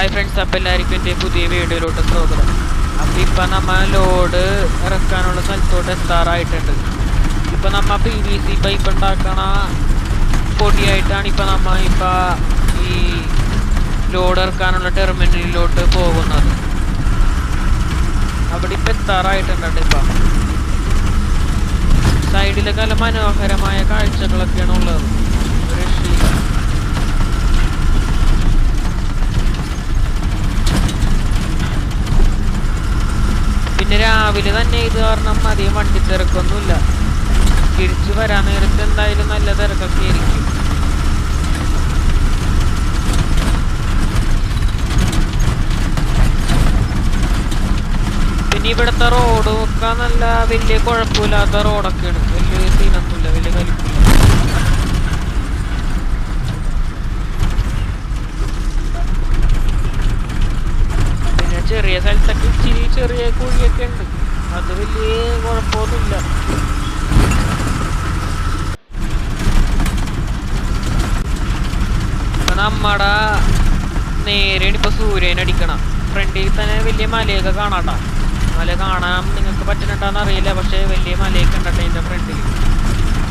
Hi friends അപ്പം എല്ലാവർക്കും എന്റെ പുതിയ വീഡിയോയിലോട്ട് സ്വാഗതം. അപ്പം ഇപ്പം നമ്മൾ ലോഡ് ഇറക്കാനുള്ള സ്ഥലത്തോട്ട് എത്താറായിട്ടുണ്ട്. ഇപ്പം നമ്മൾ പി വി സി പൈപ്പ് ഉണ്ടാക്കണ പൊടിയായിട്ടാണ് ഇപ്പം നമ്മൾ ഇപ്പം ഈ ലോഡ് ഇറക്കാനുള്ള ടെർമിനലിലോട്ട് പോകുന്നത്. അവിടെ ഇപ്പം എത്താറായിട്ടുണ്ട് ഇപ്പം. സൈഡിലൊക്കെ നല്ല മനോഹരമായ കാഴ്ചകളൊക്കെയാണ് ഉള്ളത് ഒരു രക്ഷയില്ല പിന്നെ രാവിലെ തന്നെ ഇത് കാരണം അധികം വണ്ടി തിരക്കൊന്നുമില്ല. തിരിച്ചു വരാൻ നേരത്ത് എന്തായാലും നല്ല തിരക്കൊക്കെ ആയിരിക്കും. പിന്നെ ഇവിടുത്തെ റോഡ് ഒക്കെ നല്ല വലിയ കുഴപ്പമില്ലാത്ത റോഡൊക്കെയാണ് വലിയ സീനൊന്നുമില്ല വലിയ കലിപ്പില്ല പിന്നെ ചെറിയ സ്ഥലത്തൊക്കെ ഇച്ചിരി ചെറിയ കുഴിയൊക്കെ ഉണ്ട് അത് വലിയ കുഴപ്പമൊന്നുമില്ല. നമ്മടെ നേരെ ഇപ്പൊ സൂര്യനടിക്കണം ഫ്രണ്ടിൽ തന്നെ വലിയ മലയൊക്കെ കാണാട്ടാ. മല കാണാൻ നിങ്ങൾക്ക് പറ്റുന്നുണ്ടോന്ന് അറിയില്ല പക്ഷെ വലിയ മലയൊക്കെ ഉണ്ടട്ടെ എന്റെ ഫ്രണ്ടിൽ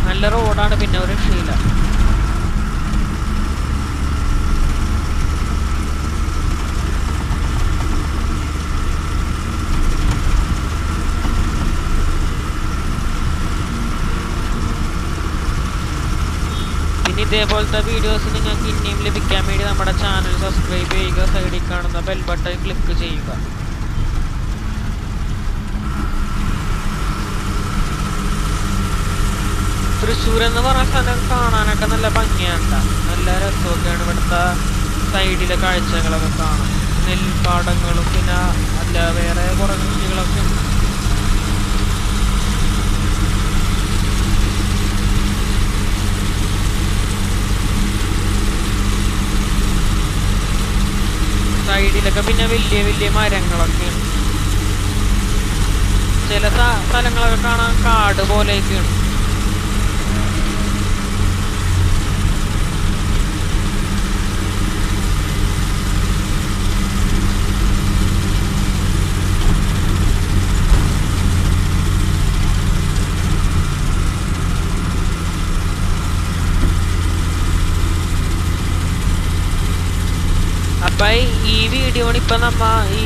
നല്ല റോഡാണ് പിന്നെ ഒരു രക്ഷയില്ല. ഇതേപോലത്തെ വീഡിയോസ് നിങ്ങൾക്ക് ഇനിയും ലഭിക്കാൻ വേണ്ടി നമ്മുടെ ചാനൽ സബ്സ്ക്രൈബ് ചെയ്യുക സൈഡിൽ കാണുന്ന ബെൽ ബട്ടൺ ക്ലിക്ക് ചെയ്യുക തൃശ്ശൂർ എന്ന് പറഞ്ഞ സ്ഥലം കാണാനൊക്കെ നല്ല ഭംഗിയാണ്. നല്ല രസമൊക്കെയാണ് ഇവിടുത്തെ സൈഡിലെ കാഴ്ചകളൊക്കെ കാണാം നെൽപ്പാടങ്ങളും പിന്നെ അല്ല വേറെ കുറേ കൃഷികളൊക്കെ ഉണ്ട് സൈഡിലൊക്കെ പിന്നെ വലിയ വലിയ മരങ്ങളൊക്കെയാണ് ചില സ്ഥലങ്ങളൊക്കെ കാണാൻ കാട് പോലെയൊക്കെയാണ്. അപ്പൊ ഈ വീഡിയോ ഇപ്പം നമ്മ ഈ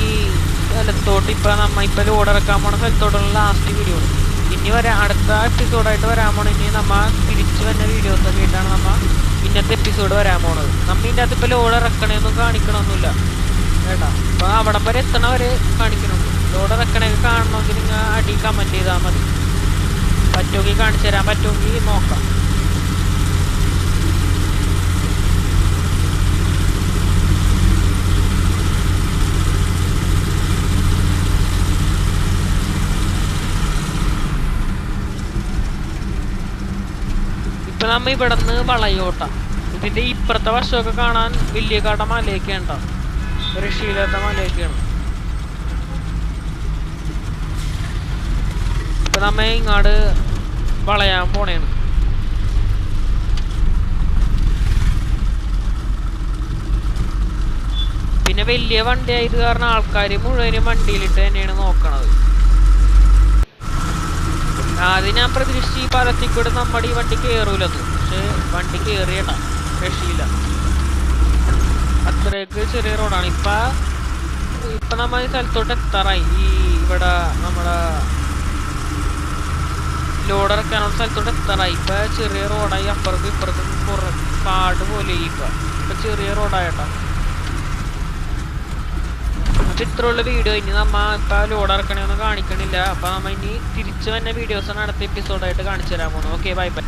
സ്ഥലത്തോട്ട് ഇപ്പം നമ്മ ഇപ്പം ലോഡ് ഇറക്കാൻ പോണ സ്ഥലത്തോട്ടുള്ള ലാസ്റ്റ് വീഡിയോ ഇനി വരാ അടുത്ത എപ്പിസോഡായിട്ട് വരാൻ പോണ ഇനി നമ്മ തിരിച്ചു വന്ന വീഡിയോസ് ഒക്കെ ആയിട്ടാണ് നമ്മ ഇന്നത്തെ എപ്പിസോഡ് വരാൻ പോണത്. നമ്മ ഇതിന്റെ അകത്ത് ഇപ്പം ലോഡ് ഇറക്കണേന്നും കാണിക്കണമൊന്നുമില്ല കേട്ടാ? അപ്പം അവിടെ വരെ എത്തണവരെ കാണിക്കണുള്ളൂ. ലോഡ് കാണണമെങ്കിൽ നിങ്ങൾ അടി കമന്റ് ചെയ്താൽ മതി. പറ്റുമെങ്കിൽ കാണിച്ചു തരാൻ പറ്റുമെങ്കിൽ നോക്കാം. നമ്മ ഇവിടുന്ന് വളയോട്ട. ഇതിന്റെ ഇപ്പുറത്തെ വശമൊക്കെ കാണാൻ വലിയ കാട്ട മലയൊക്കെ ഉണ്ടോ? രക്ഷയില്ലാത്ത മലയൊക്കെയാണ്. ഇപ്പൊ നമ്മ ഇങ്ങാട് വളയാൻ പോണേണ്. പിന്നെ വലിയ വണ്ടി ആയത് കാരണം ആൾക്കാർ മുഴുവനും വണ്ടിയിലിട്ട് തന്നെയാണ് നോക്കണത്. ആദ്യം ഞാൻ പ്രതീക്ഷിച്ചു ഈ പാലത്തിൽ കൂടെ നമ്മുടെ ഈ വണ്ടി കയറൂലെന്ന് പക്ഷെ വണ്ടി കയറിയട്ടാ രക്ഷയില്ല. അത്രയൊക്കെ ചെറിയ റോഡാണ്. ഇപ്പൊ ഇപ്പൊ നമ്മ ഈ സ്ഥലത്തോട്ട് എത്താറായി. ഈ ഇവിടെ നമ്മുടെ ലോഡ് ഇറക്കാനുള്ള സ്ഥലത്തോട്ട് എത്താറായി. ഇപ്പൊ ചെറിയ റോഡായി അപ്പുറത്തും ഇപ്പുറത്തും കാട് പോലെ ഇപ്പൊ. ഇപ്പൊ ചെറിയ റോഡായിട്ടാ. ഇത്രയുള്ള വീഡിയോ ഇനി നമ്മ ഇപ്പൊ ലോഡ് ഇറക്കണമെന്ന് കാണിക്കണില്ല. അപ്പൊ നമ്മ ഇനി തിരിച്ചു വന്ന വീഡിയോസാണ് അടുത്ത എപ്പിസോഡായിട്ട് കാണിച്ചു തരാൻ പോകുന്നത് ഓക്കെ ബൈ ബൈ